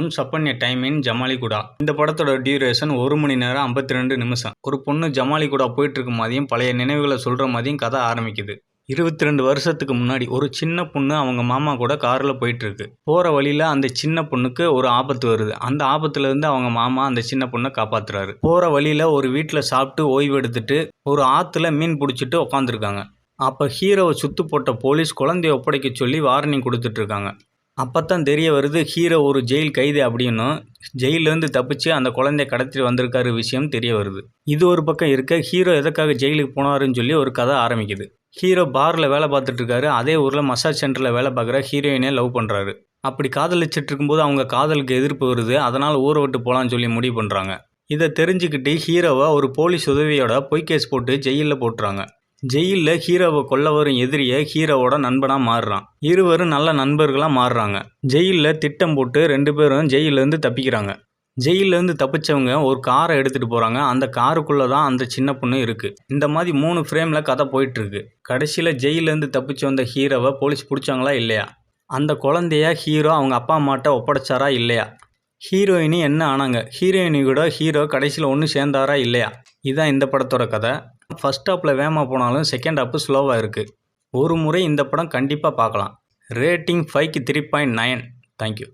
Once அப்பன் எ time in ஜமாலிகுடா. இந்த படத்தோட டியூரேஷன் ஒரு மணி நேரம் ஐம்பத்தி ரெண்டு நிமிஷம். ஒரு பொண்ணு ஜமாலிகுடா போயிட்டு இருக்கும் மாதிரியும் பழைய நினைவுகளை சொல்கிற மாதிரியும் கதை ஆரம்பிக்குது. இருபத்தி ரெண்டு வருஷத்துக்கு முன்னாடி ஒரு சின்ன பொண்ணு அவங்க மாமா கூட காரில் போயிட்டுருக்கு. போகிற வழியில் அந்த சின்ன பொண்ணுக்கு ஒரு ஆபத்து வருது. அந்த ஆபத்துலேருந்து அவங்க மாமா அந்த சின்ன பொண்ணை காப்பாத்துறாரு. போகிற வழியில் ஒரு வீட்டில் சாப்பிட்டு ஓய்வு எடுத்துட்டு ஒரு ஆற்றுல மீன் பிடிச்சிட்டு உட்காந்துருக்காங்க அப்போ ஹீரோவை சுத்து போட்ட போலீஸ் குழந்தைய ஒப்படைக்க சொல்லி வார்னிங் கொடுத்துட்ருக்காங்க அப்போ தான் தெரிய வருது ஹீரோ ஒரு ஜெயில் கைது அப்படின்னும் ஜெயிலேருந்து தப்பிச்சு அந்த குழந்தைய கடத்திட்டு வந்திருக்காரு விஷயம் தெரிய வருது. இது ஒரு பக்கம் இருக்க ஹீரோ எதுக்காக ஜெயிலுக்கு போனாருன்னு சொல்லி ஒரு கதை ஆரம்பிக்குது. ஹீரோ பாரில் வேலை பார்த்துட்டு இருக்காரு அதே ஊரில் மசாஜ் சென்டரில் வேலை பார்க்குற ஹீரோயினே லவ் பண்ணுறாரு அப்படி காதலிச்சுட்டு இருக்கும்போது அவங்க காதலுக்கு எதிர்ப்பு வருது அதனால் ஊரை விட்டு போகலான்னு சொல்லி முடிவு பண்ணுறாங்க இதை தெரிஞ்சுக்கிட்டு ஹீரோவை ஒரு போலீஸ் உதவியோட பொய் கேஸ் போட்டு ஜெயிலில் போட்டுறாங்க. ஜெயிலில் ஹீரோவை கொல்ல வரும் எதிரியை ஹீரோவோட நண்பனாக மாறுறான். இருவரும் நல்ல நண்பர்களாக மாறுறாங்க. ஜெயிலில் திட்டம் போட்டு ரெண்டு பேரும் ஜெயிலேருந்து தப்பிக்கிறாங்க. ஜெயிலேருந்து தப்பிச்சவங்க ஒரு காரை எடுத்துகிட்டு போகிறாங்க அந்த காருக்குள்ளே தான் அந்த சின்ன பொண்ணு இருக்குது இந்த மாதிரி மூணு ஃப்ரேமில் கதை போயிட்டுருக்கு கடைசியில் ஜெயிலேருந்து தப்பிச்சு வந்த ஹீரோவை போலீஸ் பிடிச்சாங்களா இல்லையா? அந்த குழந்தைய ஹீரோ அவங்க அப்பா அம்மாட்ட ஒப்படைச்சாரா இல்லையா? ஹீரோயினி என்ன ஆனாங்க? ஹீரோயினி கூட ஹீரோ கடைசியில் ஒன்று சேர்ந்தாரா இல்லையா? இதுதான் இந்த படத்தோட கதை. ஃபஸ்ட் ஹாப்பில் வேகமாக போனாலும் செகண்ட் ஹாப்பு ஸ்லோவாக இருக்குது ஒரு முறை இந்த படம் கண்டிப்பாக பார்க்கலாம். ரேட்டிங் ஃபைவ்க்கு த்ரீ பாயிண்ட் நைன் தேங்க்யூ